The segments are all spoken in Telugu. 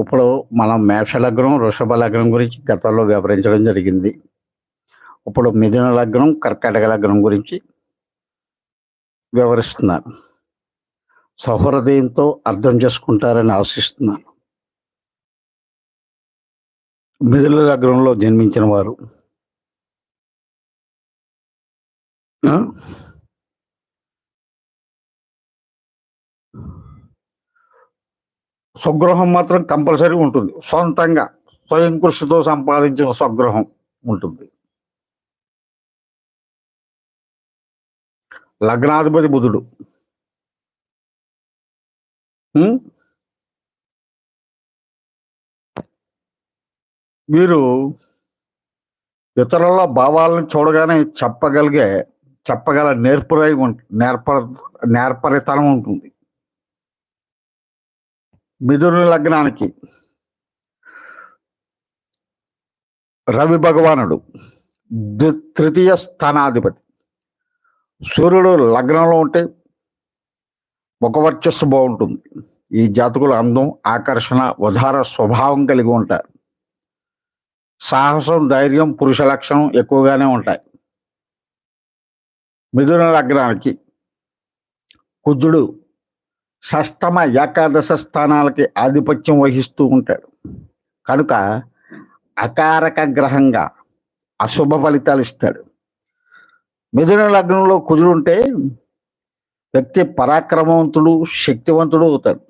ఇప్పుడు మనం మేష లగ్నం వృషభ లగ్నం గురించి గతంలో వివరించడం జరిగింది. ఇప్పుడు మిథున లగ్నం కర్కాటక లగ్నం గురించి వివరిస్తున్నాను సహృదయంతో అర్థం చేసుకుంటారని ఆశిస్తున్నాను. మిథున లగ్నంలో జన్మించిన వారు స్వగృహం మాత్రం కంపల్సరీ ఉంటుంది. సొంతంగా స్వయం కృషితో సంపాదించిన స్వగృహం ఉంటుంది. లగ్నాధిపతి బుధుడు. మీరు ఇతరుల భావాలను చూడగానే చెప్పగలిగే చెప్పగల నేర్పురై ఉం- నేర్ప నేర్పరితనం ఉంటుంది. మిథున లగ్నానికి రవి భగవానుడు ద్వి- తృతీయ స్థానాధిపతి. సూర్యుడు లగ్నంలో ఉంటే ముఖ వర్చస్సు బాగుంటుంది. ఈ జాతకులు అందం ఆకర్షణ ఉదార స్వభావం కలిగి ఉంటారు సాహసం ధైర్యం పురుష లక్షణం ఎక్కువగానే ఉంటాయి. మిథున లగ్నానికి కుజుడు షష్టమ ఏకాదశ స్థానాలకి ఆధిపత్యం వహిస్తూ ఉంటాడు. కనుక అకారక గ్రహంగా అశుభ ఫలితాలు ఇస్తాడు. మిథున లగ్నంలో కుజుడుంటే వ్యక్తి పరాక్రమవంతుడు శక్తివంతుడు అవుతాడు.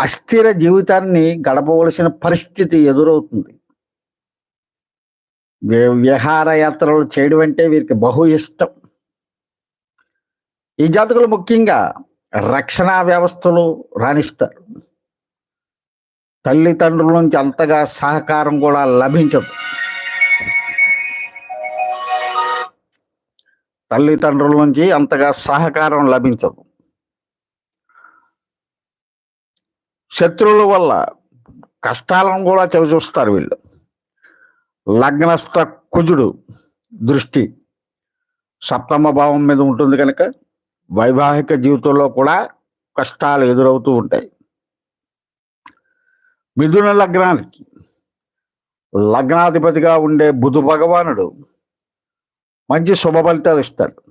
అస్థిర జీవితాన్ని గడపవలసిన పరిస్థితి ఎదురవుతుంది. విహారయాత్రలు చేయడం అంటే వీరికి బహు ఇష్టం. ఈ జాతకులు ముఖ్యంగా రక్షణ వ్యవస్థలు రాణిస్తారు. తల్లిదండ్రుల నుంచి అంతగా సహకారం కూడా లభించదు. తల్లిదండ్రుల నుంచి అంతగా సహకారం లభించదు. శత్రువుల వల్ల కష్టాలను కూడా చవిచూస్తారు వీళ్ళు. లగ్నస్థ కుజుడు దృష్టి సప్తమ భావం మీద ఉంటుంది కనుక వైవాహిక జీవితంలో కూడా కష్టాలు ఎదురవుతూ ఉంటాయి. మిథున లగ్నానికి లగ్నాధిపతిగా ఉండే బుధు భగవానుడు మంచి శుభ ఫలితాలు ఇస్తాడు.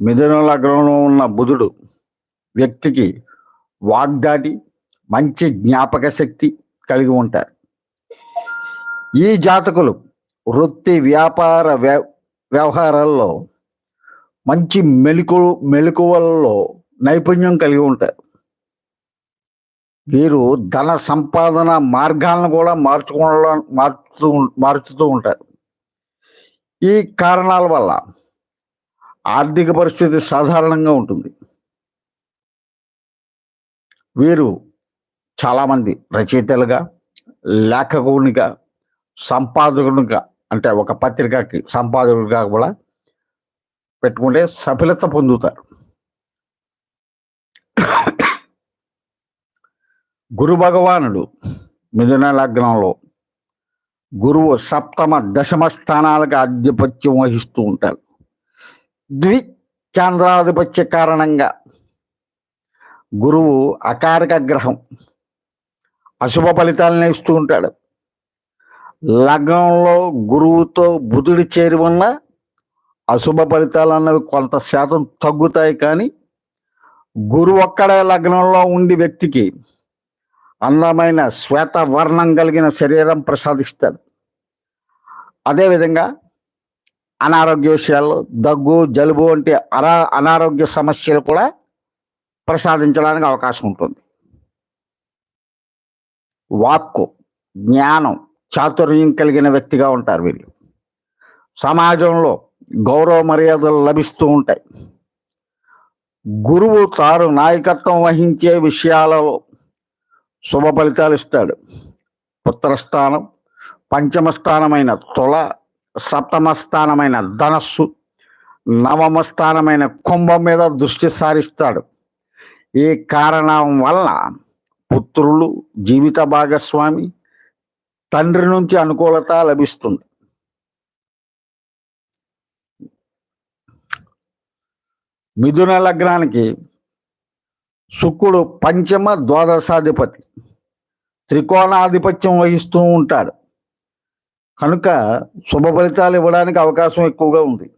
మిథున లగ్నంలో ఉన్న బుధుడు వ్యక్తికి వాగ్దాటి మంచి జ్ఞాపక శక్తి కలిగి ఉంటారు. ఈ జాతకులు వృత్తి వ్యాపార వ్యవహారాల్లో మంచి మెలకు మెలకువలలో నైపుణ్యం కలిగి ఉంటారు. వీరు ధన సంపాదన మార్గాలను కూడా మార్చుకోవడం మార్చుతూ మార్చుతూ ఉంటారు. ఈ కారణాల వల్ల ఆర్థిక పరిస్థితి సాధారణంగా ఉంటుంది. వీరు చాలామంది రచయితలుగా లేఖకునిగా సంపాదకునిగా అంటే ఒక పత్రికకి సంపాదకుడిగా కూడా పెట్టుకుంటే సఫలత పొందుతారు. గురు భగవానుడు మిథున లగ్నంలో గురువు సప్తమ దశమ స్థానాలకు ఆధిపత్యం వహిస్తూ ఉంటారు ద్వి కేంద్రాధిపత్య కారణంగా గురువు అకారక గ్రహం అశుభ ఫలితాలను ఇస్తూ ఉంటాడు. లగ్నంలో గురువుతో బుధుడి చేరి ఉన్న అశుభ ఫలితాలు అన్నవి కొంత శాతం తగ్గుతాయి కానీ గురువు ఒక్కడే లగ్నంలో ఉండి వ్యక్తికి అందమైన శ్వేత వర్ణం కలిగిన శరీరం ప్రసాదిస్తాడు అదేవిధంగా అనారోగ్య విషయాల్లో దగ్గు జలుబు వంటి అరా అనారోగ్య సమస్యలు కూడా ప్రసాదించడానికి అవకాశం ఉంటుంది. వాక్కు జ్ఞానం చాతుర్యం కలిగిన వ్యక్తిగా ఉంటారు వీళ్ళు. సమాజంలో గౌరవ మర్యాదలు లభిస్తూ ఉంటాయి. గురువు తాను నాయకత్వం వహించే విషయాలలో శుభ ఫలితాలు ఇస్తాడు. పుత్రస్థానం పంచమ స్థానమైన తుల సప్తమ స్థానమైన ధనస్సు నవమ స్థానమైన కుంభం మీద దృష్టి సారిస్తాడు. ఈ కారణం వల్ల పుత్రులు జీవిత భాగస్వామి తండ్రి నుంచి అనుకూలత లభిస్తుంది. మిథున లగ్నానికి శుక్రుడు పంచమ ద్వాదశాధిపతి త్రికోణాధిపత్యం వహిస్తూ ఉంటాడు. కనుక శుభ ఫలితాలు ఇవ్వడానికి అవకాశం ఎక్కువగా ఉంది.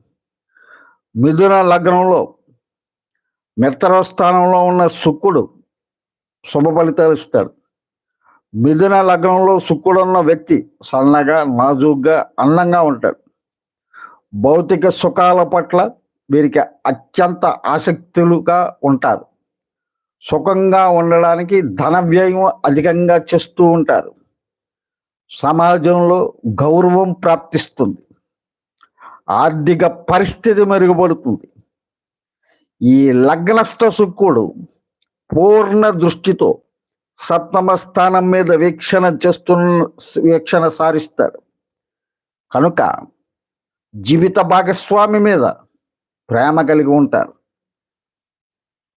మిథున లగ్నంలో మిత్తర స్థానంలో ఉన్న శుక్రుడు శుభ ఫలితాలు ఇస్తాడు. మిథున లగ్నంలో శుక్రుడు ఉన్న వ్యక్తి సన్నగా నాజూగ్గా అందంగా ఉంటాడు. భౌతిక సుఖాల పట్ల వీరికి అత్యంత ఆసక్తులుగా ఉంటారు. సుఖంగా ఉండడానికి ధన వ్యయం అధికంగా చేస్తూ ఉంటారు. సమాజంలో గౌరవం ప్రాప్తిస్తుంది. ఆర్థిక పరిస్థితి మెరుగుపడుతుంది. ఈ లగ్నస్థ శుక్రుడు పూర్ణ దృష్టితో సప్తమ స్థానం మీద వీక్షణ చేస్తున్న వీక్షణ సారిస్తాడు. కనుక జీవిత భాగస్వామి మీద ప్రేమ కలిగి ఉంటారు.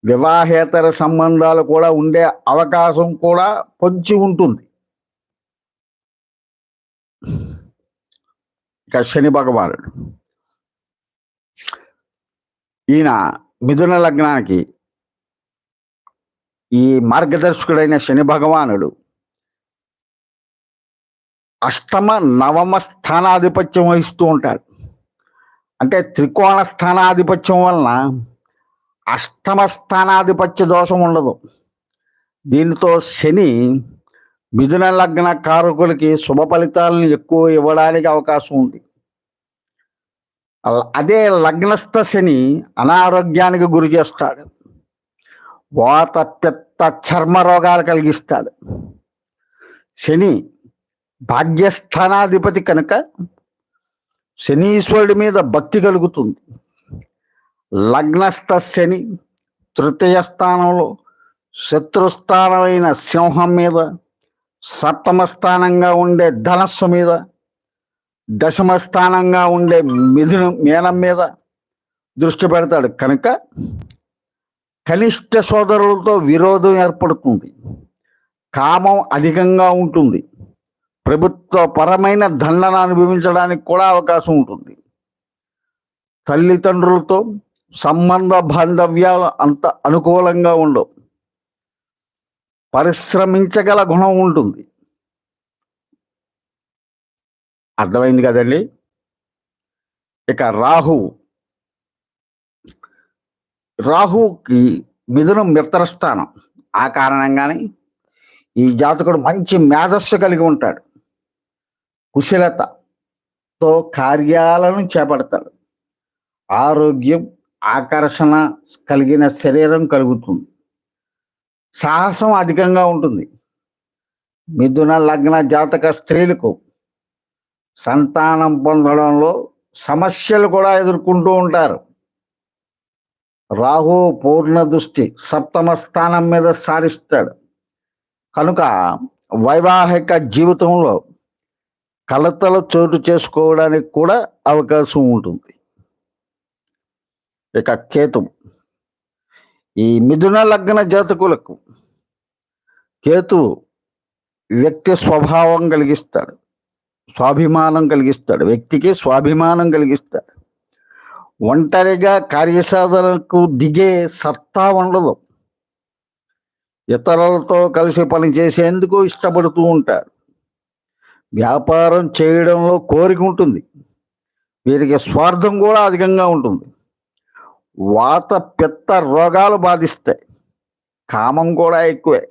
వివాహేతర సంబంధాలు కూడా ఉండే అవకాశం కూడా పొంచి ఉంటుంది. ఇక శని భగవానుడు. ఈయన మిథున లగ్నానికి ఈ మార్గదర్శకుడైన శని భగవానుడు అష్టమ నవమ స్థానాధిపత్యం వహిస్తూ ఉంటాడు అంటే త్రికోణ స్థానాధిపత్యం వలన అష్టమ స్థానాధిపత్య దోషం ఉండదు. దీనితో శని మిథున లగ్న కారకులకి శుభ ఫలితాలను ఎక్కువ ఇవ్వడానికి అవకాశం ఉంది. అదే లగ్నస్థ శని అనారోగ్యానికి గురి చేస్తాడు. వాత పిత్త చర్మ రోగాలు కలిగిస్తాడు. శని భాగ్యస్థానాధిపతి కనుక శనీశ్వరుడి మీద భక్తి కలుగుతుంది. లగ్నస్థ శని తృతీయ స్థానంలో శత్రుస్థానమైన సింహం మీద సప్తమ స్థానంగా ఉండే ధనస్సు మీద దశమ స్థానంగా ఉండే మిథున మేనం మీద దృష్టి పెడతాడు. కనుక కనిష్ట సోదరులతో విరోధం ఏర్పడుతుంది. కామం అధికంగా ఉంటుంది. ప్రభుత్వ పరమైన దండన అనుభవించడానికి కూడా అవకాశం ఉంటుంది. తల్లిదండ్రులతో సంబంధ బాంధవ్యాలు అంత అనుకూలంగా ఉండవు. పరిశ్రమించగల గుణం ఉంటుంది. అర్థమైంది కదండి? ఇక రాహు. రాహుకి మిథునం మిత్రస్థానం. ఆ కారణంగానే ఈ జాతకుడు మంచి మేధస్సు కలిగి ఉంటాడు. కుశలతతో కార్యాలను చేపడతాడు. ఆరోగ్యం ఆకర్షణ కలిగిన శరీరం కలుగుతుంది. సాహసం అధికంగా ఉంటుంది. మిథున లగ్న జాతక స్త్రీలకు సంతానం పొందడంలో సమస్యలు కూడా ఎదుర్కొంటూ ఉంటారు. రాహు పూర్ణ దృష్టి సప్తమ స్థానం మీద సారిస్తాడు. కనుక వైవాహిక జీవితంలో కలతలు చోటు చేసుకోవడానికి కూడా అవకాశం ఉంటుంది. ఇక కేతు ఈ మిథున లగ్న జాతకులకు కేతు వ్యక్తి స్వభావం కలిగిస్తాడు. స్వాభిమానం కలిగిస్తాడు. వ్యక్తికి స్వాభిమానం కలిగిస్తాడు. ఒంటరిగా కార్యసాధనకు దిగే సత్తా ఉండదు. ఇతరులతో కలిసి పని చేసేందుకు ఇష్టపడుతూ ఉంటారు వ్యాపారం చేయడంలో కోరిక ఉంటుంది. వీరికి స్వార్థం కూడా అధికంగా ఉంటుంది. వాత పిత్త రోగాలు బాధిస్తాయి. కామం కూడా ఎక్కువే.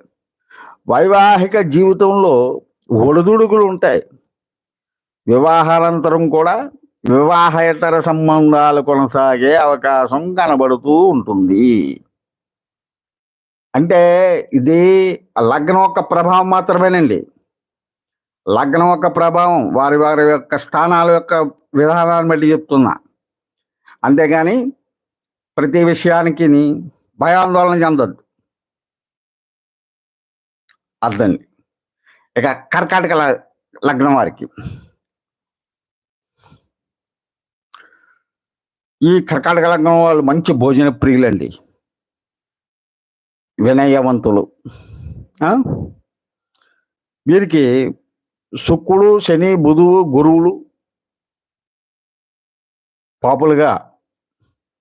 వైవాహిక జీవితంలో ఒడిదుడుకులు ఉంటాయి. వివాహానంతరం కూడా వివాహేతర సంబంధాలు కొనసాగే అవకాశం కనబడుతూ ఉంటుంది. అంటే ఇది లగ్నం యొక్క ప్రభావం మాత్రమేనండి. లగ్నం యొక్క ప్రభావం వారి వారి యొక్క స్థానాల యొక్క విధానాన్ని బట్టి చెప్తున్నా. అంతేగాని ప్రతి విషయానికి భయాందోళన చెందొద్దు. అర్థం. ఇక కర్కాటక లగ్నం వారికి. ఈ కర్కాటక లగ్నం వాళ్ళు మంచి భోజన ప్రియులండి. వినయవంతులు. వీరికి శుక్రుడు శని బుధువు గురువులు పాపులుగా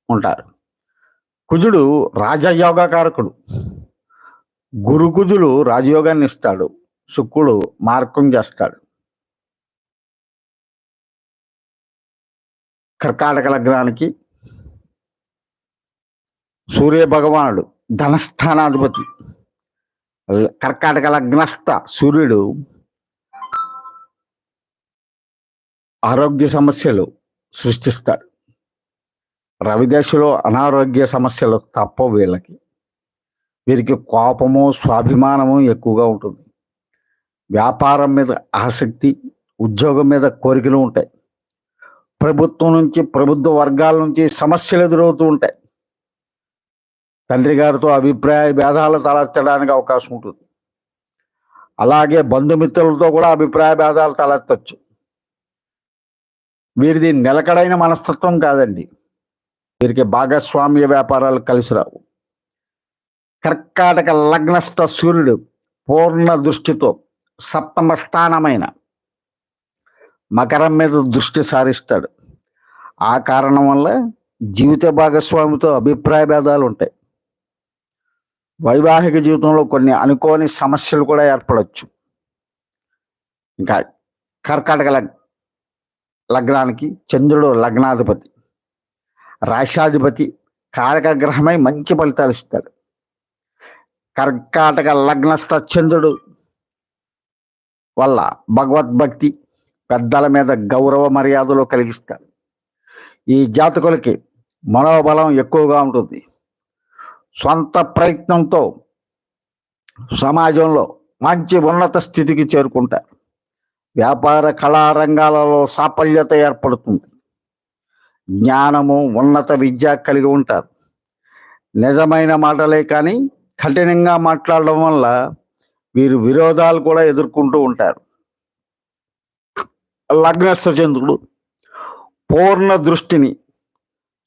ఉంటారు. కుజుడు రాజయోగకారకుడు. గురుకుజులు రాజయోగాన్ని ఇస్తాడు. శుక్రుడు మార్గం చేస్తాడు. కర్కాటక లగ్నానికి సూర్య భగవానుడు ధనస్థానాధిపతి. కర్కాటక లగ్నస్థ సూర్యుడు ఆరోగ్య సమస్యలు సృష్టిస్తారు. రవిదశలో అనారోగ్య సమస్యలు తప్ప వీళ్ళకి. వీరికి కోపము స్వాభిమానము ఎక్కువగా ఉంటుంది. వ్యాపారం మీద ఆసక్తి ఉద్యోగం మీద కోరికలు ఉంటాయి. ప్రభుత్వం నుంచి ప్రభుత్వ వర్గాల నుంచి సమస్యలు ఎదురవుతూ ఉంటాయి. తండ్రి గారితో అభిప్రాయ భేదాలు తలెత్తడానికి అవకాశం ఉంటుంది. అలాగే బంధుమిత్రులతో కూడా అభిప్రాయ భేదాలు తలెత్తచ్చు. వీరిది నిలకడైన మనస్తత్వం కాదండి. వీరికి భాగస్వామ్య వ్యాపారాలు కలిసి రావు. కర్కాటక లగ్నస్థ సూర్యుడు పూర్ణ దృష్టితో సప్తమ స్థానమైన మకరం మీద దృష్టి సారిస్తాడు. ఆ కారణం వల్ల జీవిత భాగస్వామితో అభిప్రాయ భేదాలు ఉంటాయి. వైవాహిక జీవితంలో కొన్ని అనుకోని సమస్యలు కూడా ఏర్పడవచ్చు ఇంకా కర్కాటక లగ్ లగ్నానికి చంద్రుడు లగ్నాధిపతి. రాశాధిపతి కారకగ్రహమై మంచి ఫలితాలు ఇస్తాడు. కర్కాటక లగ్నస్థ చంద్రుడు వల్ల భగవద్భక్తి పెద్దల మీద గౌరవ మర్యాదలు కలిగిస్తారు ఈ జాతకులకి మనోబలం ఎక్కువగా ఉంటుంది. సొంత ప్రయత్నంతో సమాజంలో మంచి ఉన్నత స్థితికి చేరుకుంటారు. వ్యాపార కళారంగాలలో సాఫల్యత ఏర్పడుతుంది. జ్ఞానము ఉన్నత విద్య కలిగి ఉంటారు. నిజమైన మాటలే కానీ కఠినంగా మాట్లాడడం వల్ల వీరు విరోధాలు కూడా ఎదుర్కొంటూ ఉంటారు. లగ్నస్థ చంద్రుడు పూర్ణ దృష్టిని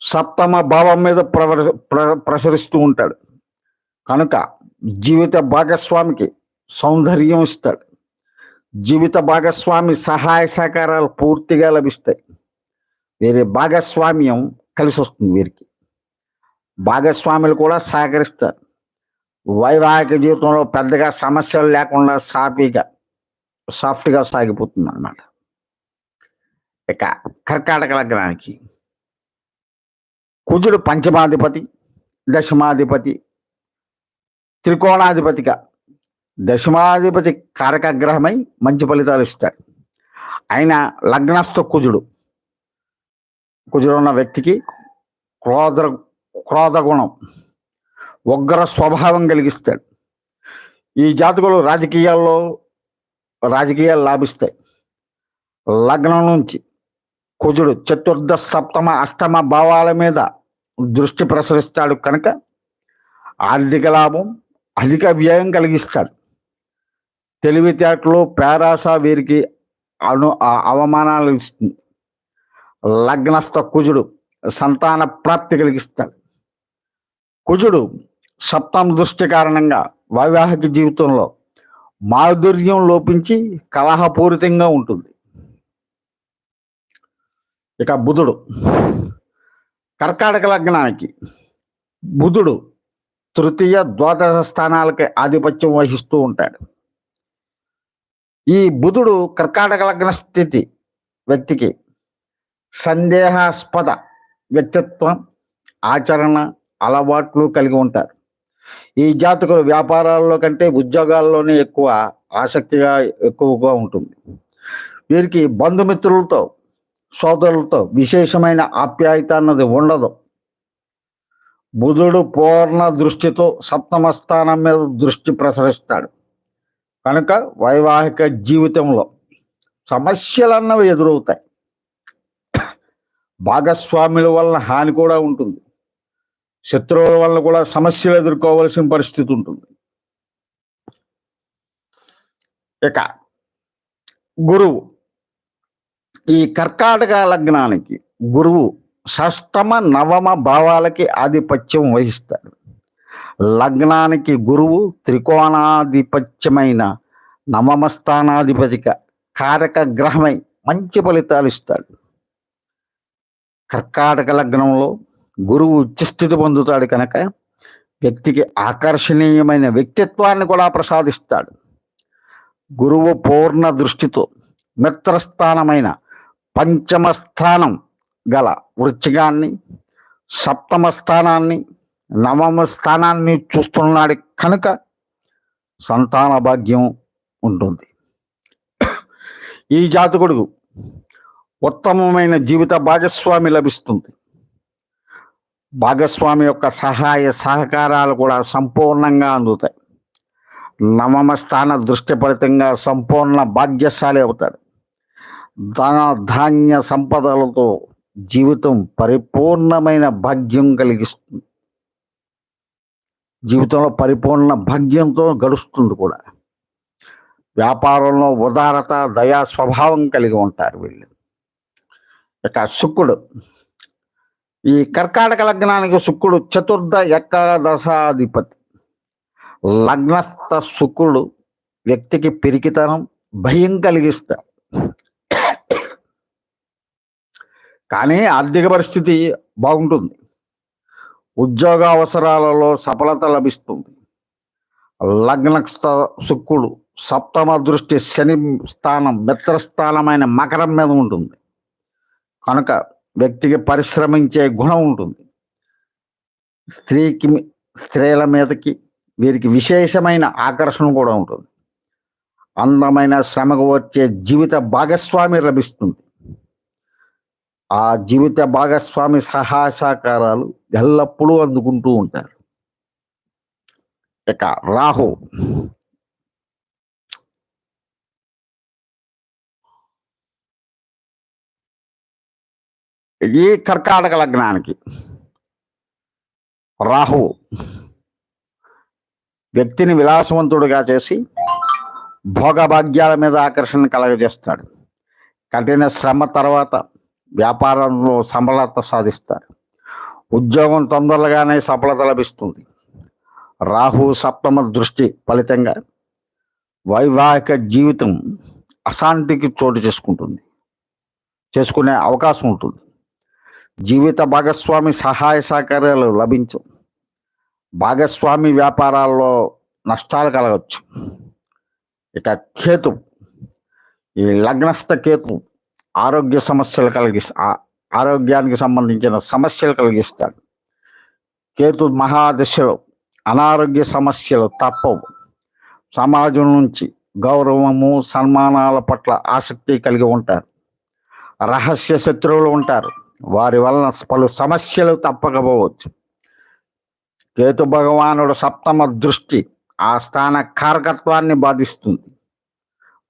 సప్తమ భావం మీద ప్రవర ప్ర- ప్రసరిస్తూ ఉంటాడు. కనుక జీవిత భాగస్వామికి సౌందర్యం ఇస్తాడు. జీవిత భాగస్వామి సహాయ సహకారాలు పూర్తిగా లభిస్తాయి. వీరి భాగస్వామ్యం కలిసి వస్తుంది వీరికి. భాగస్వాములు కూడా సహకరిస్తారు. వైవాహిక జీవితంలో పెద్దగా సమస్యలు లేకుండా సాఫీగా సాఫ్ట్గా సాగిపోతుంది అన్నమాట ఇక కర్కాటక లగ్నానికి కుజుడు పంచమాధిపతి దశమాధిపతి త్రికోణాధిపతిగా దశమాధిపతి కారకగ్రహమై మంచి ఫలితాలు ఇస్తాడు. ఆయన లగ్నస్థ కుజుడు. కుజుడు ఉన్న వ్యక్తికి క్రోధ క్రోధ గుణం ఉగ్ర స్వభావం కలిగిస్తాడు. ఈ జాతకులు రాజకీయాల్లో రాజకీయాలు లాభిస్తాయి. లగ్నం నుంచి కుజుడు చతుర్థ సప్తమ అష్టమ భావాల మీద దృష్టి ప్రసరిస్తాడు కనుక ఆర్థిక లాభం అధిక వ్యయం కలిగిస్తాడు. తెలివితేటలు పేరాస వీరికి అను ఆ- అవమానాలు ఇస్తుంది. లగ్నస్థ కుజుడు సంతాన ప్రాప్తి కలిగిస్తాడు. కుజుడు సప్తమ దృష్టి కారణంగా వైవాహిక జీవితంలో మాధుర్యం లోపించి కలహపూరితంగా ఉంటుంది. ఇక బుధుడు కర్కాటక లగ్నానికి బుధుడు తృతీయ ద్వాదశ స్థానాలకి ఆధిపత్యం వహిస్తూ ఉంటాడు. ఈ బుధుడు కర్కాటక లగ్న స్థితి వ్యక్తికి సందేహాస్పద వ్యక్తిత్వం ఆచరణ అలవాట్లు కలిగి ఉంటారు. ఈ జాతకులు వ్యాపారాల్లో కంటే ఉద్యోగాల్లోనే ఎక్కువ ఆసక్తిగా ఎక్కువగా ఉంటుంది. వీరికి బంధుమిత్రులతో సోదరులతో విశేషమైన ఆప్యాయత అన్నది ఉండదు. బుధుడు పూర్ణ దృష్టితో సప్తమ స్థానం మీద దృష్టి ప్రసరిస్తాడు. కనుక వైవాహిక జీవితంలో సమస్యలు అన్నవి ఎదురవుతాయి. భాగస్వాముల వలన హాని కూడా ఉంటుంది. శత్రువుల వలన కూడా సమస్యలు ఎదుర్కోవలసిన పరిస్థితి ఉంటుంది. ఇక గురువు ఈ కర్కాటక లగ్నానికి గురువు షష్టమ నవమ భావాలకి ఆధిపత్యం వహిస్తాడు. లగ్నానికి గురువు త్రికోణాధిపత్యమైన నవమస్థానాధిపతిక కారక గ్రహమై మంచి ఫలితాలు ఇస్తాడు. కర్కాటక లగ్నంలో గురువు ఉచ్చస్థితి పొందుతాడు కనుక వ్యక్తికి ఆకర్షణీయమైన వ్యక్తిత్వాన్ని కూడా ప్రసాదిస్తాడు. గురువు పూర్ణ దృష్టితో మిత్రస్థానమైన పంచమ స్థానం గల వృచ్చిగాన్ని సప్తమ స్థానాన్ని నవమ స్థానాన్ని చూస్తున్నాడు కనుక సంతాన భాగ్యం ఉంటుంది. ఈ జాతకుడు ఉత్తమమైన జీవిత భాగస్వామి లభిస్తుంది. భాగస్వామి యొక్క సహాయ సహకారాలు కూడా సంపూర్ణంగా అందుతాయి. నవమ స్థాన దృష్టి ఫలితంగా సంపూర్ణ భాగ్యశాలి అవుతాడు. ధన ధాన్య సంపదలతో జీవితం పరిపూర్ణమైన భాగ్యం కలిగిస్తుంది. జీవితంలో పరిపూర్ణ భాగ్యంతో గడుస్తుంది కూడా. వ్యాపారంలో ఉదారత దయా స్వభావం కలిగి ఉంటారు వీళ్ళు. ఇక శుక్రుడు. ఈ కర్కాటక లగ్నానికి శుక్రుడు చతుర్థ ఏకాదశాధిపతి. లగ్నస్థ శుక్రుడు వ్యక్తికి పిరికితనం భయం కలిగిస్తారు. కానీ ఆర్థిక పరిస్థితి బాగుంటుంది. ఉద్యోగ అవసరాలలో సఫలత లభిస్తుంది. లగ్నస్థ శుక్రుడు సప్తమ దృష్టి శని స్థానం మిత్రస్థానమైన మకరం మీద ఉంటుంది. కనుక వ్యక్తికి పరిశ్రమించే గుణం ఉంటుంది. స్త్రీకి స్త్రీల మీదకి వీరికి విశేషమైన ఆకర్షణ కూడా ఉంటుంది. అందమైన శ్రమకు వచ్చే జీవిత భాగస్వామి లభిస్తుంది. ఆ జీవిత భాగస్వామి సహాయ సహకారాలు ఎల్లప్పుడూ అందుకుంటూ ఉంటారు. ఇక రాహు. ఈ కర్కాటక లగ్నానికి రాహు వ్యక్తిని విలాసవంతుడుగా చేసి భోగభాగ్యాల మీద ఆకర్షణ కలగజేస్తాడు. కఠిన శ్రమ తర్వాత వ్యాపారంలో సమలత సాధిస్తారు. ఉద్యోగం తొందరగానే సఫలత లభిస్తుంది. రాహు సప్తమ దృష్టి ఫలితంగా వైవాహిక జీవితం అశాంతికి చోటు చేసుకుంటుంది. చేసుకునే అవకాశం ఉంటుంది. జీవిత భాగస్వామి సహాయ సహకారాలు లభించు. భాగస్వామి వ్యాపారాల్లో నష్టాలు కలగచ్చు. ఇక కేతు ఈ లగ్నస్థ కేతు ఆరోగ్య సమస్యలు కలిగి ఆరోగ్యానికి సంబంధించిన సమస్యలు కలిగిస్తాడు. కేతు మహాదశలో అనారోగ్య సమస్యలు తప్పవు. సమాజం నుంచి గౌరవము సన్మానాల పట్ల ఆసక్తి కలిగి ఉంటారు. రహస్య శత్రువులు ఉంటారు. వారి వలన పలు సమస్యలు తప్పకపోవచ్చు. కేతు భగవానుడు సప్తమ దృష్టి ఆ స్థాన కారకత్వాన్ని బాధిస్తుంది.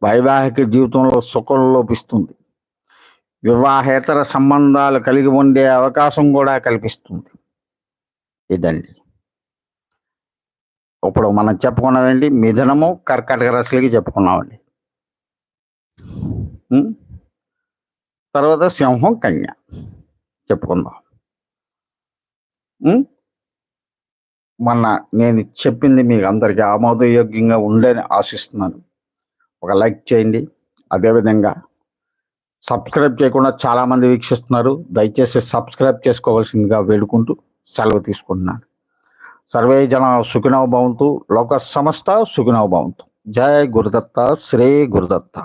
వైవాహిక జీవితంలో సుఖం లోపిస్తుంది. వివాహేతర సంబంధాలు కలిగి ఉండే అవకాశం కూడా కల్పిస్తుంది. ఇదండి. ఇప్పుడు మనం చెప్పుకున్నామండి మిథునము కర్కాటక రాశులకి చెప్పుకున్నామండి. తర్వాత సింహం కన్య చెప్పుకుందాం. మొన్న నేను చెప్పింది మీకు అందరికీ ఆమోదయోగ్యంగా ఉందని ఆశిస్తున్నాను. ఒక లైక్ చేయండి. అదేవిధంగా సబ్స్క్రైబ్ చేయకుండా చాలామంది వీక్షిస్తున్నారు. దయచేసి సబ్స్క్రైబ్ చేసుకోవాల్సిందిగా వేడుకుంటూ సెలవు తీసుకుంటున్నాను. సర్వే జన సుఖినవ భవంతు లోక సమస్త సుఖినవ భవంతు. జయ గురుదత్త శ్రీ గురుదత్త.